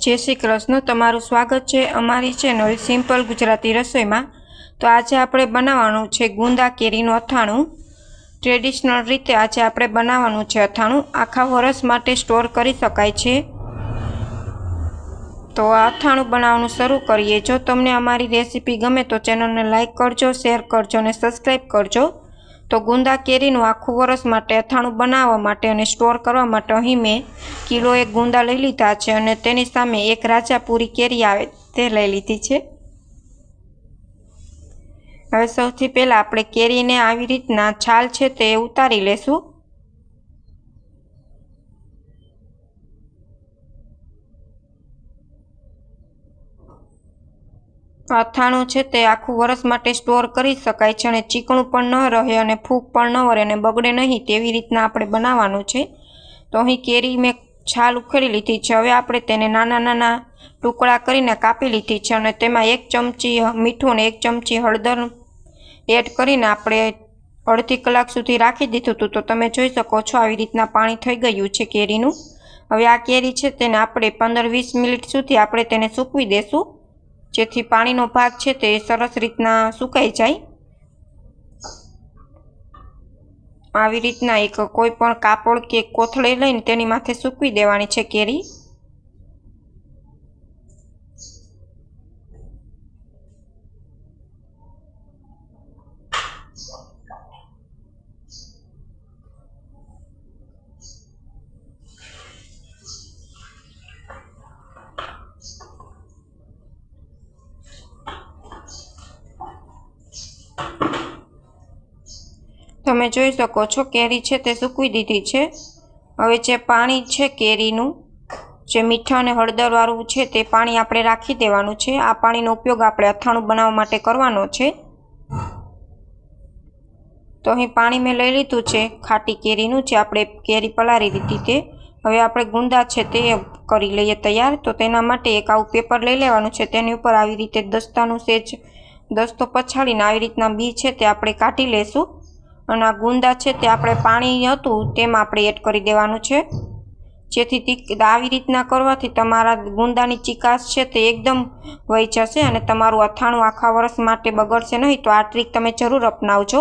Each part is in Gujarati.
જય શ્રી કૃષ્ણ, તમારું સ્વાગત છે અમારી ચેનલ સિમ્પલ ગુજરાતી રસોઈમાં. તો આજે આપણે બનાવવાનું છે ગુંદા કેરીનું અથાણું. ટ્રેડિશનલ રીતે આજે આપણે બનાવવાનું છે અથાણું. આખા વરસ માટે સ્ટોર કરી શકાય છે. તો આ અથાણું બનાવવાનું શરૂ કરીએ. જો તમને અમારી રેસીપી ગમે તો ચેનલને લાઇક કરજો શેર કરજો અને સબસ્ક્રાઈબ કરજો. તો ગુંદા કેરીનું આખું વરસ માટે અથાણું બનાવવા માટે અને સ્ટોર કરવા માટે અહીં મેં કિલો એક ગુંદા લઈ લીધા છે અને તેની સામે એક રાજાપુરી કેરી આવે તે લઈ લીધી છે. હવે સૌથી પહેલાં આપણે કેરીને આવી રીતના છાલ છે તે ઉતારી લેશું. અથાણું છે તે આખું વરસ માટે સ્ટોર કરી શકાય છે અને ચીકણું પણ ન રહે અને ફૂગ પણ ન વરે અને બગડે નહીં તેવી રીતના આપણે બનાવવાનું છે. તો અહીં કેરી મેં છાલ ઉખેડી લીધી છે. હવે આપણે તેને નાના નાના ટુકડા કરીને કાપી લીધી છે અને તેમાં એક ચમચી મીઠું અને એક ચમચી હળદર એડ કરીને આપણે અડધી કલાક સુધી રાખી દીધું હતું. તો તમે જોઈ શકો છો આવી રીતના પાણી થઈ ગયું છે કેરીનું. હવે આ કેરી છે તેને આપણે પંદર વીસ મિનિટ સુધી આપણે તેને સૂકવી દેશું. જેથી પાણીનો ભાગ છે તે સરસ રીતના સુકાઈ જાય. આવી રીતના એક કોઈ પણ કાપડ કે કોથળી લઈને તેની માથે સૂકવી દેવાની છે કેરી. તમે જોઈ શકો છો, કેરી છે તે સૂકવી દીધી છે. હવે જે પાણી છે કેરીનું, જે મીઠા અને હળદરવાળું છે તે પાણી આપણે રાખી દેવાનું છે. આ પાણીનો ઉપયોગ આપણે અથાણું બનાવવા માટે કરવાનો છે. તો અહીં પાણી મેં લઈ લીધું છે, ખાટી કેરીનું, જે આપણે કેરી પલાળી દીધી તે. હવે આપણે ગુંદા છે તે કરી લઈએ તૈયાર. તો તેના માટે એક આવું પેપર લઈ લેવાનું છે. તેની ઉપર આવી રીતે દસ્તાનું સેજ, દસ્તો પછાડીને આવી રીતના બી છે તે આપણે કાઢી લેશું. અને આ ગુંદા છે તે આપણે પાણી હતું તેમાં આપણે એડ કરી દેવાનું છે. જેથી આવી રીતના કરવાથી તમારા ગુંદાની ચિકાસ છે તે એકદમ વહી જશે અને તમારું અથાણું આખા વર્ષ માટે બગડશે નહીં. તો આ ટ્રીક તમે જરૂર અપનાવજો.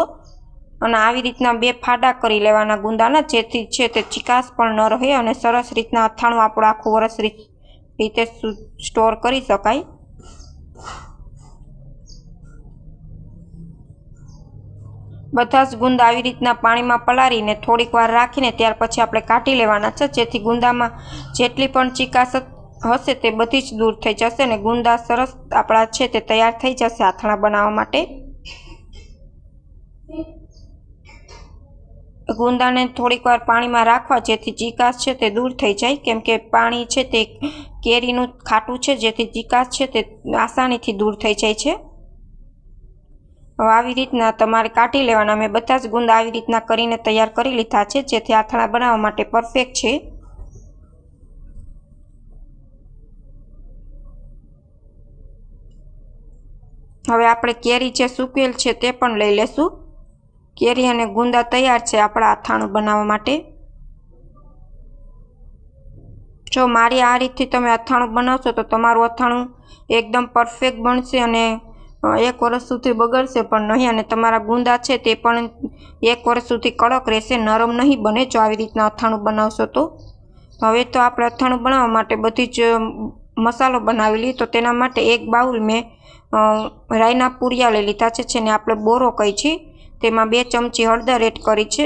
અને આવી રીતના બે ફાડા કરી લેવાના ગુંદાના, જેથી છે તે ચિકાસ પણ ન રહે અને સરસ રીતના અથાણું આપણું આખું વર્ષ રીતે સ્ટોર કરી શકાય. બધા જ ગુંદા આવી રીતના પાણીમાં પલાળીને થોડીક વાર રાખીને ત્યાર પછી આપણે કાઢી લેવાના છે. જેથી ગુંદામાં જેટલી પણ ચિકાસ હશે તે બધી જ દૂર થઈ જશે અને ગુંદા સરસ આપણા છે તે તૈયાર થઈ જશે આથણા બનાવવા માટે. ગુંદાને થોડીક વાર પાણીમાં રાખવા જેથી ચિકાસ છે તે દૂર થઈ જાય. કેમ કે પાણી છે તે કેરીનું ખાટું છે જેથી ચિકાસ છે તે આસાનીથી દૂર થઈ જાય છે. હવે આવી રીતના તમારે કાઢી લેવાના. મેં બધા જ ગુંદા આવી રીતના કરીને તૈયાર કરી લીધા છે, જેથી આથણા બનાવવા માટે પરફેક્ટ છે. હવે આપણે કેરી જે સૂકેલ છે તે પણ લઈ લેશું. કેરી અને ગુંદા તૈયાર છે આપણા અથાણું બનાવવા માટે. જો મારી આ રીતથી તમે અથાણું બનાવશો તો તમારું અથાણું એકદમ પરફેક્ટ બનશે અને એક વર્ષ સુધી બગડશે, પણ નહીં, અને તમારા ગુંદા છે તે પણ એક વર્ષ સુધી કડક રહેશે, નરમ નહીં બને, જો આવી રીતના અથાણું બનાવશો તો. હવે તો આપણે અથાણું બનાવવા માટે બધી જ મસાલો બનાવી લઈએ, તો તેના માટે એક બાઉલ મેં રાઈના પૂરિયા લઈ લીધા છે, જેને આપણે બોરો કહી છીએ તેમાં બે ચમચી હળદર એડ કરી છે.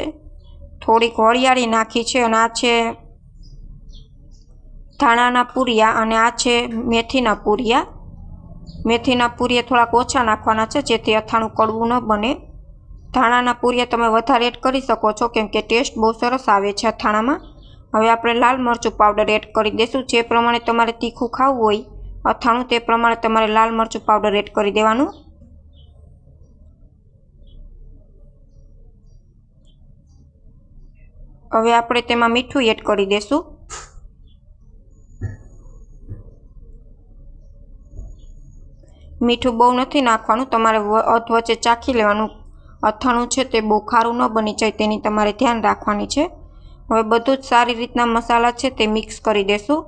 થોડીક વરિયાળી નાખી છે, અને આ છે ધાણાના પૂરિયા, અને આ છે મેથીના પૂરિયા. મેથીના પૂરીએ થોડાક ઓછા નાખવાના છે, જેથી અથાણું કડવું ન બને. ધાણાના પૂરીએ તમે વધારે એડ કરી શકો છો, કેમ કે ટેસ્ટ બહુ સરસ આવે છે અથાણામાં. હવે આપણે લાલ મરચું પાવડર એડ કરી દઈશું જે પ્રમાણે તમારે તીખું ખાવું હોય અથાણું, તે પ્રમાણે તમારે લાલ મરચું પાવડર એડ કરી દેવાનું. હવે આપણે તેમાં મીઠું એડ કરી દઈશું મીઠું બહુ નથી નાખવાનું, તમારે અધ વચ્ચે ચાખી લેવાનું. અથાણું છે તે બહુ ખારું ન બની જાય, તેની તમારે ધ્યાન રાખવાની છે. હવે બધું જ સારી રીતના મસાલા છે તે મિક્સ કરી દેશું.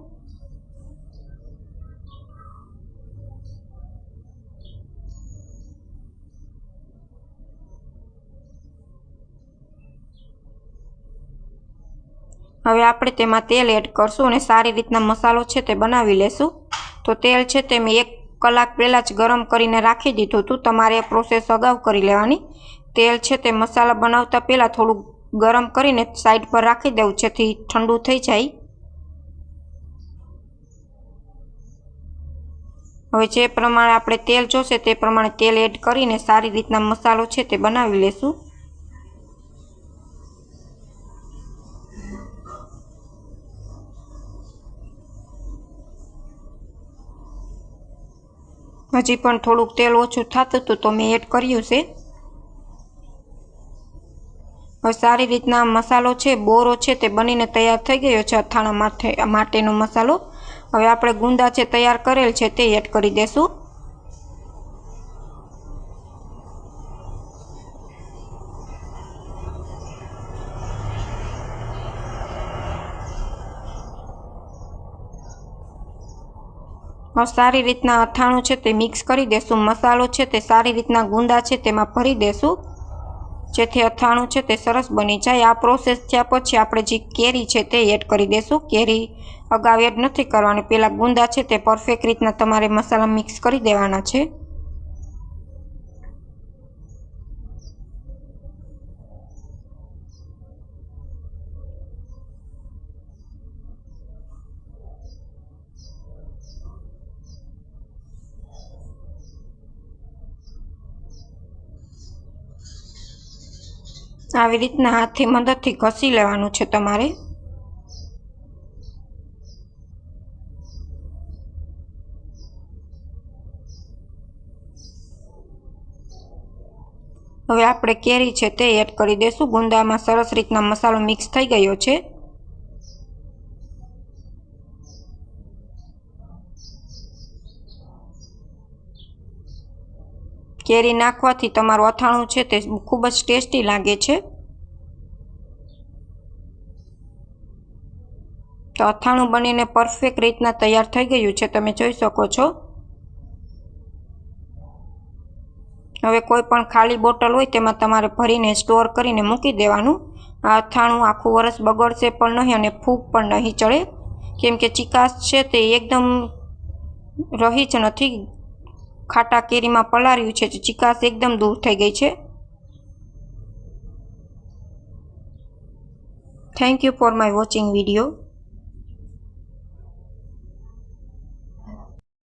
હવે આપણે તેમાં તેલ એડ કરશું અને સારી રીતના મસાલો છે તે બનાવી લેશું. તો તેલ છે તે મેં એક કલાક પહેલાં જ ગરમ કરીને રાખી દીધું. હતું તમારે પ્રોસેસ અગાઉ કરી લેવાની. તેલ છે તે મસાલા બનાવતા પહેલાં થોડું ગરમ કરીને સાઈડ પર રાખી દેવું, જેથી ઠંડુ થઈ જાય. હવે જે પ્રમાણે આપણે તેલ જોશે તે પ્રમાણે તેલ એડ કરીને સારી રીતના મસાલો છે તે બનાવી લેશું. હજી પણ થોડુંક તેલ ઓછું થતું હતું તો મેં એડ કર્યું છે. હવે સારી રીતના મસાલો છે, બોરો છે તે બનીને તૈયાર થઈ ગયો છે અથાણા માટે માટેનો મસાલો. હવે આપણે ગુંદા છે તૈયાર કરેલ છે તે એડ કરી દેશું. સારી રીતના અથાણું છે તે મિક્સ કરી દેશું. મસાલો છે તે સારી રીતના ગુંદા છે તેમાં ભરી દેશું. જેથી અથાણું છે તે સરસ બની જાય. આ પ્રોસેસ થયા પછી આપણે જે કેરી છે તે એડ કરી દેશું. કેરી અગાઉ એડ નથી કરવાની. પહેલાં ગુંદા છે તે પરફેક્ટ રીતના તમારે મસાલા મિક્સ કરી દેવાના છે. આવી રીતના હાથથી મદદથી ઘસી લેવાનું છે તમારે. હવે આપણે કેરી છે તે એડ કરી દઈશું ગુંદામાં સરસ રીતના મસાલો મિક્સ થઈ ગયો છે. કેરી નાખવાથી તમારું અથાણું છે તે ખૂબ જ ટેસ્ટી લાગે છે. તો અથાણું બનીને પરફેક્ટ રીતના તૈયાર થઈ ગયું છે, તમે જોઈ શકો છો. હવે કોઈ પણ ખાલી બોટલ હોય તેમાં તમારે ભરીને સ્ટોર કરીને મૂકી દેવાનું. આ અથાણું આખું વરસ બગડશે પણ નહીં અને ફૂગ પણ નહીં ચડે. કેમ કે ચિકાસ છે તે એકદમ રહી જ નથી ખાટા કેરીમાં પલાળ્યું છે ચિકાસ એકદમ દૂર થઈ ગઈ છે. Thank you for my watching video